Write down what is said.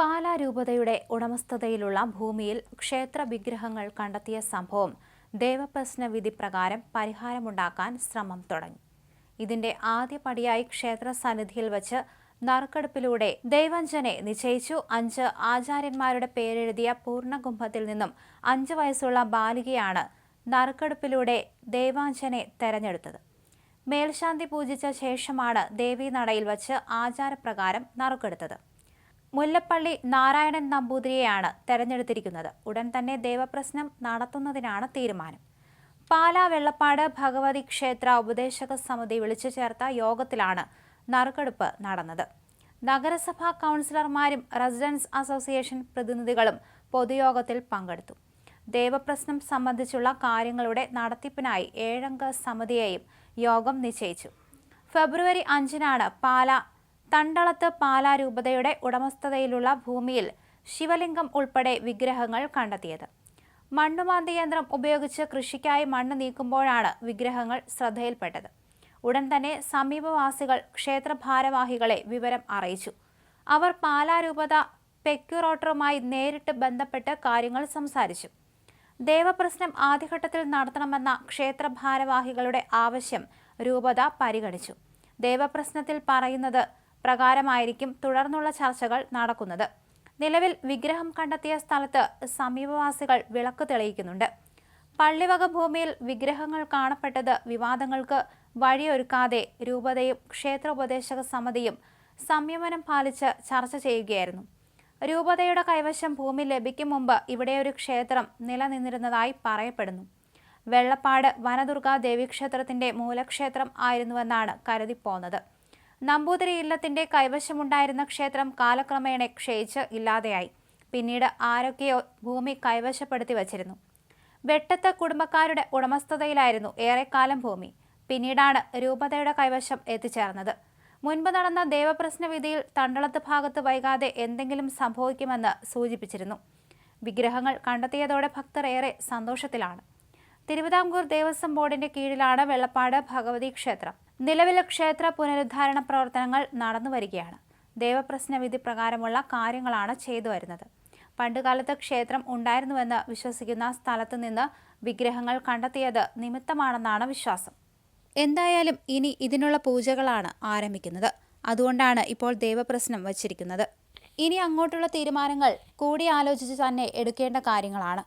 പാലാ രൂപതയുടെ ഉടമസ്ഥതയിലുള്ള ഭൂമിയിൽ ക്ഷേത്ര വിഗ്രഹങ്ങൾ കണ്ടെത്തിയ സംഭവം ദേവപ്രശ്ന വിധി പ്രകാരം പരിഹാരമുണ്ടാക്കാൻ ശ്രമം തുടങ്ങി. ഇതിന്റെ ആദ്യപടിയായി ക്ഷേത്ര സന്നിധിയിൽ വച്ച് നറുക്കെടുപ്പിലൂടെ ദൈവഞ്ജനെ നിശ്ചയിച്ചു. അഞ്ച് ആചാര്യന്മാരുടെ പേരെഴുതിയ പൂർണകുംഭത്തിൽ നിന്നും അഞ്ച് വയസ്സുള്ള ബാലികയാണ് നറുക്കെടുപ്പിലൂടെ ദേവാഞ്ജനെ തെരഞ്ഞെടുത്തത്. മേൽശാന്തി പൂജിച്ച ശേഷമാണ് ദേവീനടയിൽ വച്ച് ആചാരപ്രകാരം നറുക്കെടുത്തത്. മുല്ലപ്പള്ളി നാരായണൻ നമ്പൂതിരിയെയാണ് തെരഞ്ഞെടുത്തിരിക്കുന്നത്. ഉടൻ തന്നെ ദേവപ്രശ്നം നടത്തുന്നതിനാണ് തീരുമാനം. പാലാ വെള്ളപ്പാട് ഭഗവതി ക്ഷേത്ര ഉപദേശക സമിതി വിളിച്ചു ചേർത്ത യോഗത്തിലാണ് നറുക്കെടുപ്പ് നടന്നത്. നഗരസഭാ കൗൺസിലർമാരും റെസിഡൻസ് അസോസിയേഷൻ പ്രതിനിധികളും പൊതുയോഗത്തിൽ പങ്കെടുത്തു. ദേവപ്രശ്നം സംബന്ധിച്ചുള്ള കാര്യങ്ങളുടെ നടത്തിപ്പിനായി ഏഴംഗ സമിതിയെയും യോഗം നിശ്ചയിച്ചു. ഫെബ്രുവരി അഞ്ചിനാണ് പാല തണ്ടളത്ത് പാലാ രൂപതയുടെ ഉടമസ്ഥതയിലുള്ള ഭൂമിയിൽ ശിവലിംഗം ഉൾപ്പെടെ വിഗ്രഹങ്ങൾ കണ്ടെത്തിയത്. മണ്ണുമാന്തി യന്ത്രം ഉപയോഗിച്ച് കൃഷിക്കായി മണ്ണ് നീക്കുമ്പോഴാണ് വിഗ്രഹങ്ങൾ ശ്രദ്ധയിൽപ്പെട്ടത്. ഉടൻ തന്നെ സമീപവാസികൾ ക്ഷേത്രഭാരവാഹികളെ വിവരം അറിയിച്ചു. അവർ പാലാ രൂപത പെക്യുറോട്ടറുമായി നേരിട്ട് ബന്ധപ്പെട്ട് കാര്യങ്ങൾ സംസാരിച്ചു. ദേവപ്രശ്നം ആദ്യഘട്ടത്തിൽ നടത്തണമെന്ന ക്ഷേത്ര ഭാരവാഹികളുടെ ആവശ്യം രൂപത പരിഗണിച്ചു. ദേവപ്രശ്നത്തിൽ പറയുന്നത് പ്രകാരമായിരിക്കും തുടർന്നുള്ള ചർച്ചകൾ നടക്കുന്നത്. നിലവിൽ വിഗ്രഹം കണ്ടെത്തിയ സ്ഥലത്ത് സമീപവാസികൾ വിളക്ക് തെളിയിക്കുന്നുണ്ട്. പള്ളിവക ഭൂമിയിൽ വിഗ്രഹങ്ങൾ കാണപ്പെട്ടത് വിവാദങ്ങൾക്ക് വഴിയൊരുക്കാതെ രൂപതയും ക്ഷേത്രോപദേശക സമിതിയും സംയമനം പാലിച്ച് ചർച്ച ചെയ്യുകയായിരുന്നു. രൂപതയുടെ കൈവശം ഭൂമി ലഭിക്കും മുമ്പ് ഇവിടെ ഒരു ക്ഷേത്രം നിലനിന്നിരുന്നതായി പറയപ്പെടുന്നു. വെള്ളപ്പാട് വനദുർഗാ ദേവീക്ഷേത്രത്തിന്റെ മൂലക്ഷേത്രം ആയിരുന്നുവെന്നാണ് കരുതിപ്പോന്നത്. നമ്പൂതിരി ഇല്ലത്തിന്റെ കൈവശമുണ്ടായിരുന്ന ക്ഷേത്രം കാലക്രമേണ ക്ഷയിച്ച് ഇല്ലാതെയായി. പിന്നീട് ആരൊക്കെയോ ഭൂമി കൈവശപ്പെടുത്തി വച്ചിരുന്നു. വെട്ടത്ത് കുടുംബക്കാരുടെ ഉടമസ്ഥതയിലായിരുന്നു ഏറെക്കാലം ഭൂമി. പിന്നീടാണ് രൂപതയുടെ കൈവശം എത്തിച്ചേർന്നത്. മുൻപ് നടന്ന ദേവപ്രശ്ന വിധിയിൽ തണ്ടളത്ത് ഭാഗത്ത് വൈകാതെ എന്തെങ്കിലും സംഭവിക്കുമെന്ന് സൂചിപ്പിച്ചിരുന്നു. വിഗ്രഹങ്ങൾ കണ്ടെത്തിയതോടെ ഭക്തർ ഏറെ സന്തോഷത്തിലാണ്. തിരുവിതാംകൂർ ദേവസ്വം ബോർഡിന്റെ കീഴിലാണ് വെള്ളപ്പാട് ഭഗവതി ക്ഷേത്രം. നിലവിൽ ക്ഷേത്ര പുനരുദ്ധാരണ പ്രവർത്തനങ്ങൾ നടന്നുവരികയാണ് ദേവപ്രശ്ന വിധി പ്രകാരമുള്ള കാര്യങ്ങളാണ് ചെയ്തു വരുന്നത്. പണ്ടുകാലത്ത് ക്ഷേത്രം ഉണ്ടായിരുന്നുവെന്ന് വിശ്വസിക്കുന്ന സ്ഥലത്തു നിന്ന് വിഗ്രഹങ്ങൾ കണ്ടെത്തിയത് നിമിത്തമാണെന്നാണ് വിശ്വാസം. എന്തായാലും ഇനി ഇതിനുള്ള പൂജകളാണ് ആരംഭിക്കുന്നത്. അതുകൊണ്ടാണ് ഇപ്പോൾ ദേവപ്രശ്നം വച്ചിരിക്കുന്നത്. ഇനി അങ്ങോട്ടുള്ള തീരുമാനങ്ങൾ കൂടി ആലോചിച്ച് തന്നെ എടുക്കേണ്ട കാര്യങ്ങളാണ്.